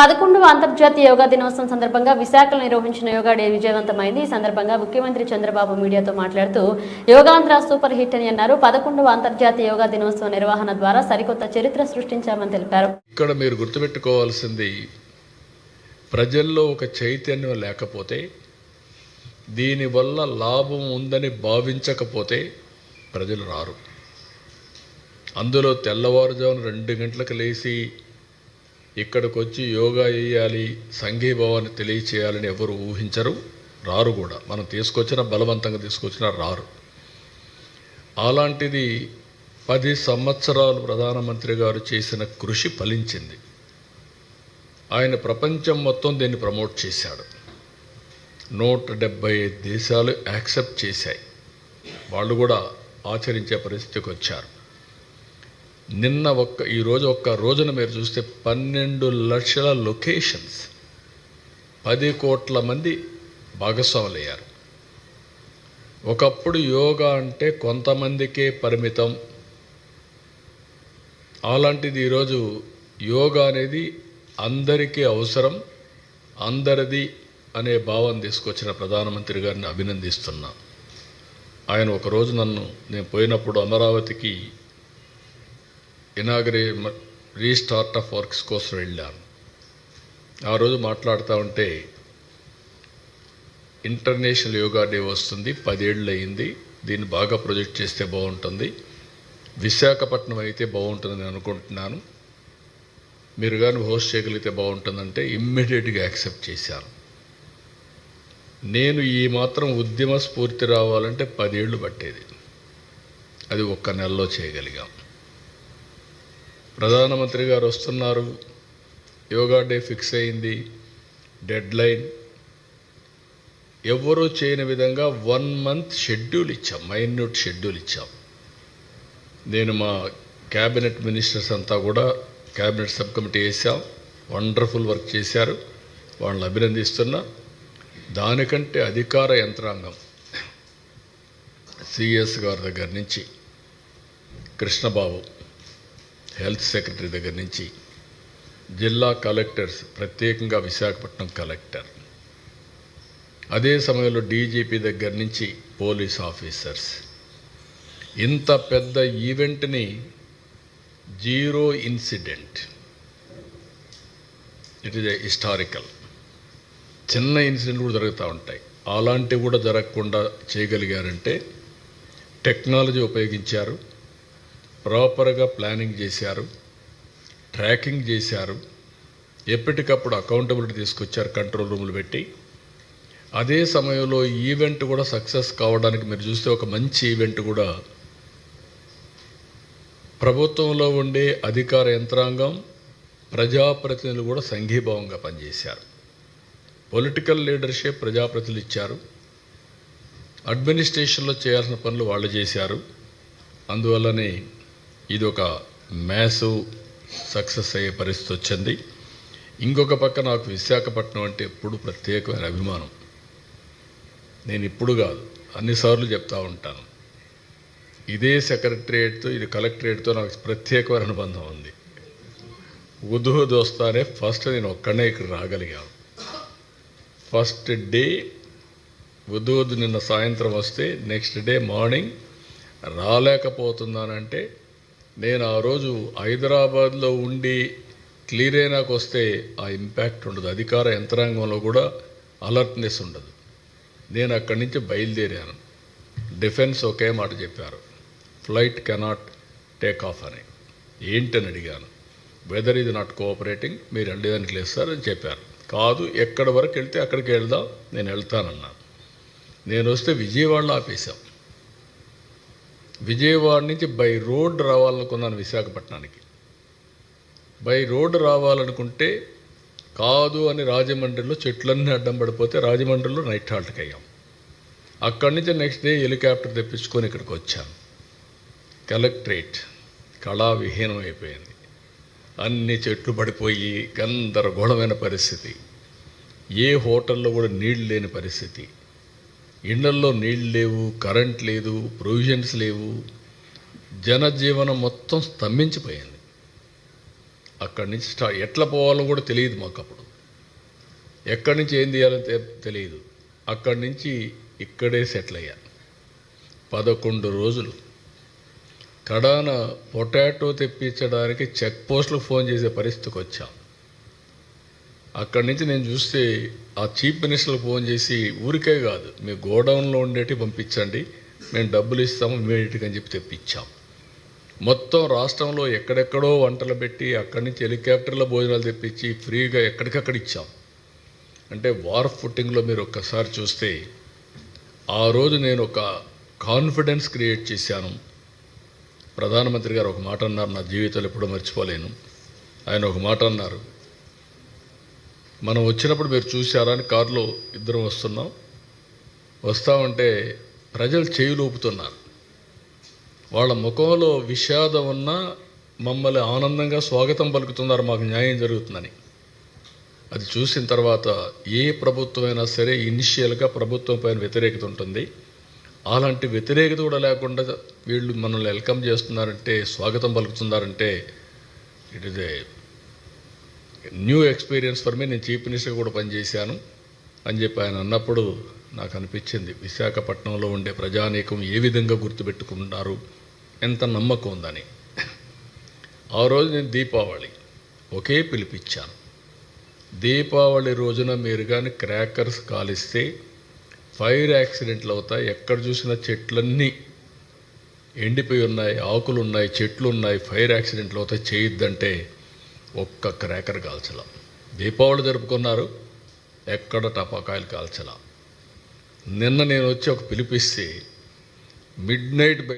పదకొండవ అంతర్జాతీయ యోగా దినోత్సవం సందర్భంగా విశాఖలో నిర్వహించిన యోగా డే విజయవంతమైంది. ఈ సందర్భంగా ముఖ్యమంత్రి చంద్రబాబు మీడియాతో మాట్లాడుతూ యోగాంధ్ర సూపర్ హిట్ అని అన్నారు. పదకొండవ అంతర్జాతీయ యోగా దినోత్సవ నిర్వహణ ద్వారా సరికొత్త చరిత్ర సృష్టించామని తెలిపారు. ఇక్కడ మీరు గుర్తుపెట్టుకోవాల్సింది ప్రజల్లో ఒక చైతన్యం లేకపోతే దీనివల్ల లాభం ఉందని భావించకపోతే ప్రజలు రారు. అందులో తెల్లవారుజామున రెండు గంటలకు లేచి ఇక్కడికి వచ్చి యోగా చేయాలి సంఘీభావాన్ని తెలియచేయాలని ఎవరు ఊహించరు రారు కూడా. మనం తీసుకొచ్చిన బలవంతంగా తీసుకొచ్చినా రారు. అలాంటిది పది సంవత్సరాలు ప్రధానమంత్రి గారు చేసిన కృషి ఫలించింది. ఆయన ప్రపంచం మొత్తం దీన్ని ప్రమోట్ చేశాడు. నూట డెబ్బై ఐదు దేశాలు యాక్సెప్ట్ చేశాయి. వాళ్ళు కూడా ఆచరించే పరిస్థితికి వచ్చారు. నిన్న ఒక్క ఈరోజు ఒక్క రోజున మీరు చూస్తే పన్నెండు లక్షల లొకేషన్స్. పది కోట్ల మంది భాగస్వాములయ్యారు. ఒకప్పుడు యోగా అంటే కొంతమందికే పరిమితం. అలాంటిది ఈరోజు యోగా అనేది అందరికీ అవసరం అందరిది అనే భావం తీసుకొచ్చిన ప్రధానమంత్రి గారిని అభినందిస్తున్నా. ఆయన ఒకరోజు నన్ను నేను పోయినప్పుడు అమరావతికి ఇనాగరే రీస్టార్ట్ ఆఫ్ వర్క్స్ కోసం వెళ్ళాను. ఆ రోజు మాట్లాడుతూ ఉంటే ఇంటర్నేషనల్ యోగా డే వస్తుంది పదేళ్ళు అయింది దీన్ని బాగా ప్రొజెక్ట్ చేస్తే బాగుంటుంది విశాఖపట్నం అయితే బాగుంటుందని అనుకుంటున్నాను మీరు కానీ హోస్ట్ చేయగలిగితే బాగుంటుందంటే ఇమ్మీడియట్గా యాక్సెప్ట్ చేశాను. నేను ఈ మాత్రం ఉద్యమ స్ఫూర్తి రావాలంటే పదేళ్ళు పట్టేది. అది ఒక్క నెలలో చేయగలిగాం. ప్రధానమంత్రి గారు వస్తున్నారు. యోగా డే ఫిక్స్ అయింది. Deadline. ఎవ్వరూ చేయని విధంగా వన్ మంత్ షెడ్యూల్ ఇచ్చాం. మైన్యూట్ షెడ్యూల్ ఇచ్చాం. నేను మా క్యాబినెట్ మినిస్టర్స్ అంతా కూడా క్యాబినెట్ సబ్ కమిటీ వేసాం. వండర్ఫుల్ వర్క్ చేశారు. వాళ్ళని అభినందిస్తున్నా. దానికంటే అధికార యంత్రాంగం సిఎస్ గారి దగ్గర నుంచి కృష్ణబాబు. హెల్త్ సెక్రటరీ దగ్గర నుంచి జిల్లా కలెక్టర్స్ ప్రత్యేకంగా విశాఖపట్నం కలెక్టర్. అదే సమయంలో డీజీపీ దగ్గర నుంచి పోలీస్ ఆఫీసర్స్. ఇంత పెద్ద ఈవెంట్ని zero incident. It is historical చిన్న ఇన్సిడెంట్ కూడా జరుగుతూ ఉంటాయి. అలాంటివి కూడా జరగకుండా చేయగలిగారంటే టెక్నాలజీ ఉపయోగించారు. ప్రాపర్గా ప్లానింగ్ చేశారు ట్రాకింగ్ చేశారు ఎప్పటికప్పుడు అకౌంటబిలిటీ తీసుకొచ్చారు కంట్రోల్ రూములు పెట్టి. అదే సమయంలో ఈవెంట్ కూడా సక్సెస్ కావడానికి మీరు చూస్తే ఒక మంచి ఈవెంట్ కూడా ప్రభుత్వంలో ఉండే అధికార యంత్రాంగం ప్రజాప్రతినిధులు కూడా సంఘీభావంగా పనిచేశారు. పొలిటికల్ లీడర్షిప్ ప్రజాప్రతినిధులు ఇచ్చారు. అడ్మినిస్ట్రేషన్లో చేయాల్సిన పనులు వాళ్ళు చేశారు. అందువల్లనే ఇది ఒక మ్యాసివ్ సక్సెస్ అయ్యే పరిస్థితి వచ్చింది. ఇంకొక పక్క నాకు విశాఖపట్నం అంటే ఎప్పుడు ప్రత్యేకమైన అభిమానం. నేను ఇప్పుడు కాదు అన్నిసార్లు చెప్తా ఉంటాను. ఇదే సెక్రటరియేట్తో ఇది కలెక్టరేట్తో నాకు ప్రత్యేకమైన అనుబంధం ఉంది. ఉదుహుదు వస్తానే ఫస్ట్ నేను ఒక్కడే ఇక్కడ రాగలిగాను. ఫస్ట్ డే ఉదుహుదు నిన్న సాయంత్రం వస్తే నెక్స్ట్ డే మార్నింగ్ రాలేకపోతున్నానంటే నేను ఆ రోజు హైదరాబాద్లో ఉండి క్లియర్ అయినాక వస్తే ఆ ఇంపాక్ట్ ఉండదు. అధికార యంత్రాంగంలో కూడా అలర్ట్నెస్ ఉండదు. నేను అక్కడి నుంచి బయలుదేరాను. డిఫెన్స్ ఒకే మాట చెప్పారు. ఫ్లైట్ కెనాట్ టేక్ ఆఫ్ అని. ఏంటని అడిగాను. వెదర్ ఇది నాట్ కోఆపరేటింగ్ మీరు వెళ్ళడానికి లేదు సార్ అని చెప్పారు. కాదు ఎక్కడి వరకు వెళ్తే అక్కడికి వెళ్దాం నేను వెళ్తానన్నాను. నేను వస్తే విజయవాడలో ఆపేశాం. విజయవాడ నుంచి బై రోడ్ రావాలనుకున్నాను విశాఖపట్నానికి. బై రోడ్ రావాలనుకుంటే కాదు అని రాజమండ్రిలో చెట్లన్నీ అడ్డం పడిపోతే రాజమండ్రిలో నైట్ హాల్ట్కి అయ్యాం. అక్కడి నుంచి నెక్స్ట్ డే హెలికాప్టర్ తెప్పించుకొని ఇక్కడికి వచ్చాను. కలెక్టరేట్ కళా విహీనం అయిపోయింది. అన్ని చెట్లు పడిపోయి గందరగోళమైన పరిస్థితి. ఏ హోటల్లో కూడా నీళ్ళు లేని పరిస్థితి. ఇళ్ళల్లో నీళ్ళు లేవు కరెంట్ లేదు ప్రొవిజన్స్ లేవు. జనజీవనం మొత్తం స్తంభించిపోయింది. అక్కడి నుంచి స్టా ఎట్లా పోవాలో కూడా తెలియదు మాకు అప్పుడు. ఎక్కడి నుంచి ఏం చేయాలో తె- తెలియదు. అక్కడి నుంచి ఇక్కడే సెటిల్ అయ్యా. పదకొండు రోజులు. కడాన పొటాటో తెప్పించడానికి చెక్ పోస్టులకు ఫోన్ చేసే పరిస్థితికి వచ్చాం. అక్కడి నుంచి నేను చూస్తే ఆ చీఫ్ మినిస్టర్కి ఫోన్ చేసి ఊరికే కాదు మీ గోడౌన్లో ఉండేటి పంపించండి మేము డబ్బులు ఇస్తాము ఇమీడియట్గా అని చెప్పి తెప్పించాం. మొత్తం రాష్ట్రంలో ఎక్కడెక్కడో వంటలు పెట్టి అక్కడి నుంచి హెలికాప్టర్లో భోజనాలు తెప్పించి ఫ్రీగా ఎక్కడికక్కడ ఇచ్చాం. అంటే వార్ ఫుట్టింగ్లో మీరు ఒక్కసారి చూస్తే ఆ రోజు నేను ఒక కాన్ఫిడెన్స్ క్రియేట్ చేశాను. ప్రధానమంత్రి గారు ఒక మాట అన్నారు నా జీవితంలో ఎప్పుడూ మర్చిపోలేను. ఆయన ఒక మాట అన్నారు మనం వచ్చినప్పుడు మీరు చూశారా అని కారులో ఇద్దరం వస్తున్నాం. వస్తామంటే ప్రజలు చేయులూపుతున్నారు వాళ్ళ ముఖంలో విషాదం ఉన్నా మమ్మల్ని ఆనందంగా స్వాగతం పలుకుతున్నారు. మాకు న్యాయం జరుగుతుందని. అది చూసిన తర్వాత ఏ ప్రభుత్వమైనా సరే ఇనిషియల్గా ప్రభుత్వం పైన వ్యతిరేకత ఉంటుంది. అలాంటి వ్యతిరేకత కూడా లేకుండా వీళ్ళు మనల్ని వెల్కమ్ చేస్తున్నారంటే స్వాగతం పలుకుతున్నారంటే it is a new experience for me. నేను చీఫ్ మినిస్టర్ కూడా పనిచేశాను అని చెప్పి ఆయన అన్నప్పుడు నాకు అనిపించింది విశాఖపట్నంలో ఉండే ప్రజానీకం ఏ విధంగా గుర్తుపెట్టుకుంటారు ఎంత నమ్మకం ఉందని. ఆ రోజు నేను దీపావళి ఒకే పిలిపించాను దీపావళి రోజున మీరు కానీ క్రాకర్స్ కాలిస్తే ఫైర్ యాక్సిడెంట్లు అవుతాయి ఎక్కడ చూసినా చెట్లన్నీ ఎండిపోయి ఉన్నాయి ఆకులు ఉన్నాయి చెట్లు ఉన్నాయి ఫైర్ యాక్సిడెంట్లు అవుతాయి చేయొద్దంటే ఒక్క క్రాకర్ కాల్చలా. దీపావళి జరుపుకున్నారు ఎక్కడ టపాకాయలు కాల్చలా. నిన్న నేను వచ్చి ఒక పిలిపిస్తే మిడ్ నైట్